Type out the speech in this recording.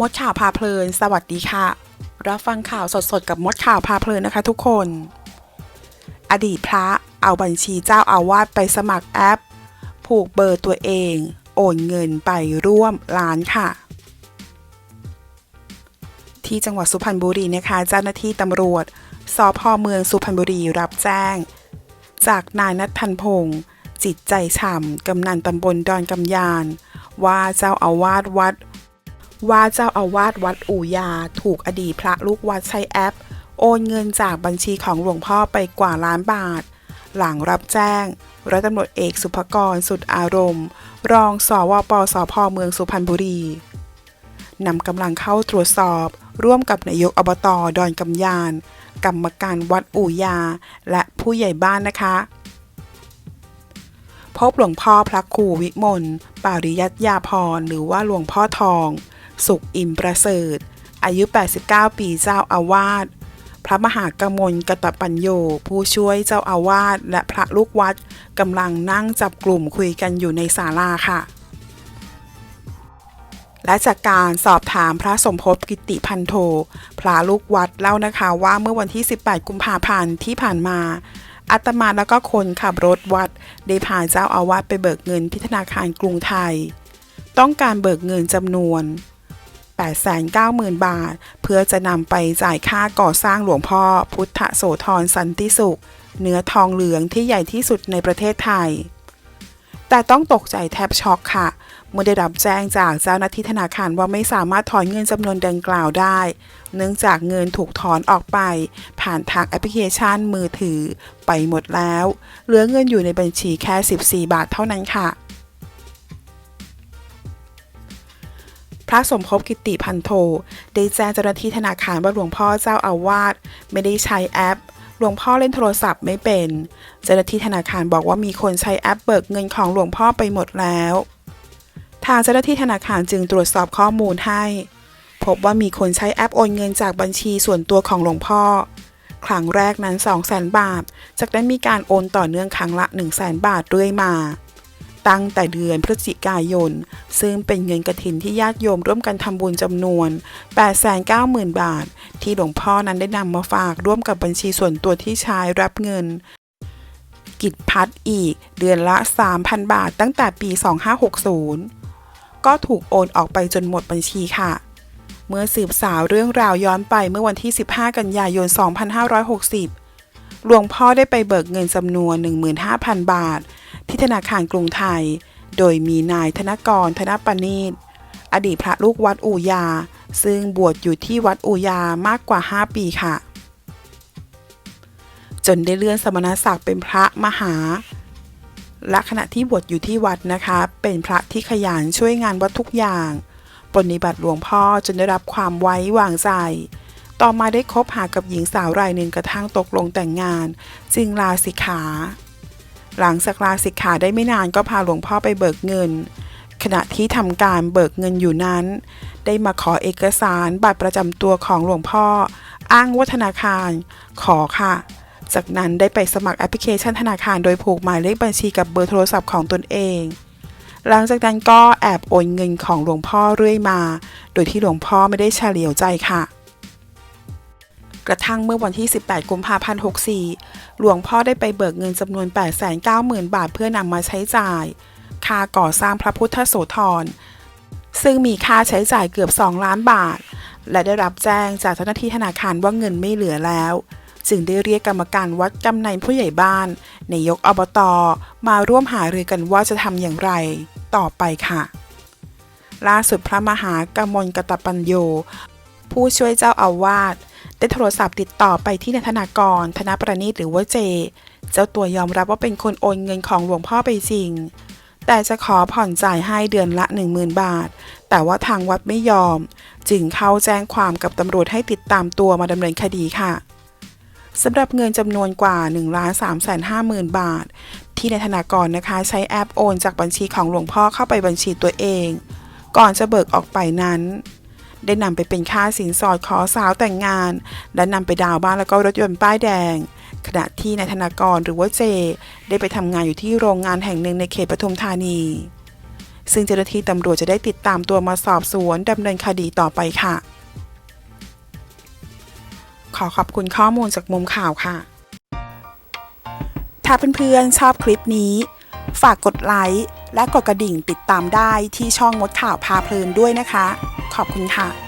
มดข่าวพาเพลิน สวัสดีค่ะ รับฟังข่าวสดๆ กับมดข่าวพาเพลินนะคะทุกคน อดีตพระเอาบัญชีเจ้าอาวาสไปสมัครแอป ผูกเบอร์ตัวเอง โอนเงินไปร่วมล้านค่ะ ที่จังหวัดสุพรรณบุรีนะคะ เจ้าหน้าที่ตำรวจสพเมืองสุพรรณบุรีรับแจ้ง จากนายนัทพันพงศ์จิตใจฉ่ำกำนันตำบลดอนกำยาน ว่าเจ้าอาวาสวัดว่ วาเจ้าอาวาสวัดอู่ยา ถูกอดีตพระลูกวัดใช้แอป โอนเงินจากบัญชีของหลวงพ่อไปกว่าล้านบาท หลังรับแจ้งร้อยตำรวจเอกสุภกรสุดอารมณ์ รองสวปสพเมืองสุพรรณบุรีนำกำลังเข้าตรวจสอบ ร่วมกับนายกอบตดอนกำยาน กรรมการวัดอู่ยา และผู้ใหญ่บ้านนะคะ พบหลวงพ่อพระครูวิมล ปาริยัตยาพร หรือว่าหลวงพ่อทอง สุขอิ่มประเสริฐ อายุ 89 ปีเจ้าอาวาส พระมหากมลกตปัญโย ผู้ช่วยเจ้าอาวาสและพระลูกวัดกำลังนั่งจับกลุ่มคุยกันอยู่ในศาลาค่ะ และจากการสอบถามพระสมภพกิติพันโท พระลูกวัดเล่านะคะว่าเมื่อวันที่ 18 กุมภาพันธ์ที่ผ่านมาอาตมาแล้วก็คนขับรถวัด ได้พาเจ้าอาวาสไปเบิกเงินที่ธนาคารกรุงไทย ต้องการเบิกเงินจำนวน 890,000 บาท เพื่อจะนำไปจ่ายค่าก่อสร้างหลวงพ่อพุทธโสธรสันติสุข เนื้อทองเหลืองที่ใหญ่ที่สุดในประเทศไทย แต่ต้องตกใจแทบช็อกค่ะเมื่อได้รับแจ้งจากเจ้าหน้าที่ธนาคารว่าไม่สามารถถอนเงินจำนวนดังกล่าวได้ เนื่องจากเงินถูกถอนออกไป ผ่านทางแอปพลิเคชันมือถือ ไปหมดแล้ว เหลือเงินอยู่ในบัญชีแค่ 14 บาทเท่านั้นค่ะ ระสมภพกิติพันโท ได้แจ้งเจ้าหน้าที่ธนาคารว่าหลวงพ่อเจ้าอาวาสไม่ได้ใช้แอป หลวงพ่อเล่นโทรศัพท์ไม่เป็น เจ้าหน้าที่ธนาคารบอกว่ามีคนใช้แอปเบิกเงินของหลวงพ่อไปหมดแล้ว ทางเจ้าหน้าที่ธนาคารจึงตรวจสอบข้อมูลให้ พบว่ามีคนใช้แอปโอนเงินจากบัญชีส่วนตัวของหลวงพ่อ ครั้งแรกนั้น 2 0 0 0 0 0 บาท จากนั้นมีการโอนต่อเนื่องครั้งละ 1 0 0 0 0 0 บาทเรื่อยมา ตั้งแต่เดือนพฤศจิกายน ซึ่งเป็นเงินกระถินที่ญาติโยมร่วมกันทำบุญจำนวน 890,000 บาท ที่หลวงพ่อนั้นได้นำมาฝากร่วมกับบัญชีส่วนตัวที่ใช้รับเงิน กิจพัดอีกเดือนละ 3,000 บาทตั้งแต่ปี 2560 ก็ถูกโอนออกไปจนหมดบัญชีค่ะ เมื่อสืบสาวเรื่องราวย้อนไปเมื่อวันที่ 15 กันยายน 2560หลวงพ่อได้ไปเบิกเงินจำนวน 15,000 บาท ที่ธนาคารกรุงไทย โดยมีนายธนกรธนปณีตอดีตพระลูกวัดอูยา ซึ่งบวชอยู่ที่วัดอูยามากกว่า 5 ปีค่ะ จนได้เลื่อนสมณศักดิ์เป็นพระมหา และขณะที่บวชอยู่ที่วัดนะคะ เป็นพระที่ขยันช่วยงานวัดทุกอย่างปฏิบัติหลวงพ่อจนได้รับความไว้วางใจ ต่อมาได้คบหากับหญิงสาวรายหนึ่งกระทั่งตกลงแต่งงาน จึงลาสิกขา หลังจากลาสิกขาได้ไม่นานก็พาหลวงพ่อไปเบิกเงิน ขณะที่ทำการเบิกเงินอยู่นั้น ได้มาขอเอกสารบัตรประจำตัวของหลวงพ่อ อ้างว่าธนาคารขอค่ะ จากนั้นได้ไปสมัครแอปพลิเคชันธนาคารโดยผูกหมายเลขบัญชีกับเบอร์โทรศัพท์ของตนเอง หลังจากนั้นก็แอบโอนเงินของหลวงพ่อเรื่อยมา โดยที่หลวงพ่อไม่ได้เฉลียวใจค่ะ กระทั่งเมื่อวันที่ 18 กุมภาพันธ์ 64 หลวงพ่อได้ไปเบิกเงินจำนวน 890,000 บาทเพื่อนำมาใช้จ่าย ค่าก่อสร้างพระพุทธโสธร ซึ่งมีค่าใช้จ่ายเกือบ 2 ล้านบาท และได้รับแจ้งจากเจ้าหน้าที่ธนาคารว่าเงินไม่เหลือแล้ว จึงได้เรียกกรรมการวัดกำนันผู้ใหญ่บ้านนายกอบตมาร่วมหารือกันว่าจะทำอย่างไร ต่อไปค่ะ ล่าสุดพระมหากมลกตปัญโยผู้ช่วยเจ้าอาวาส ได้โทรศัพท์ติดต่อไปที่นายธนากร ธนประณีตหรือว่าเจ เจ้าตัวยอมรับว่าเป็นคนโอนเงินของหลวงพ่อไปจริง แต่จะขอผ่อนจ่ายให้เดือนละ 10,000 บาท แต่ว่าทางวัดไม่ยอม จึงเข้าแจ้งความกับตำรวจให้ติดตามตัวมาดำเนินคดีค่ะสำหรับเงินจำนวนกว่า1ล้าน3แสน5หมื่นบาท ที่นายธนากรนะคะใช้แอปโอนจากบัญชีของหลวงพ่อเข้าไปบัญชีตัวเอง ก่อนจะเบิกออกไปนั้น ได้นำไปเป็นค่าสินสอดขอสาวแต่งงาน และนำไปดาวบ้านแล้วก็รถยนต์ป้ายแดง ขณะที่นายธนากรหรือว่าเจ ได้ไปทำงานอยู่ที่โรงงานแห่งหนึ่งในเขตปทุมธานี ซึ่งเจ้าหน้าที่ตำรวจจะได้ติดตามตัวมาสอบสวนดำเนินคดีต่อไปค่ะ ขอขอบคุณข้อมูลจากมุมข่าวค่ะ ถ้าเพื่อนๆชอบคลิปนี้ ฝากกดไลค์และกดกระดิ่งติดตามได้ที่ช่องมดข่าวพาเพลินด้วยนะคะ ขอบคุณค่ะ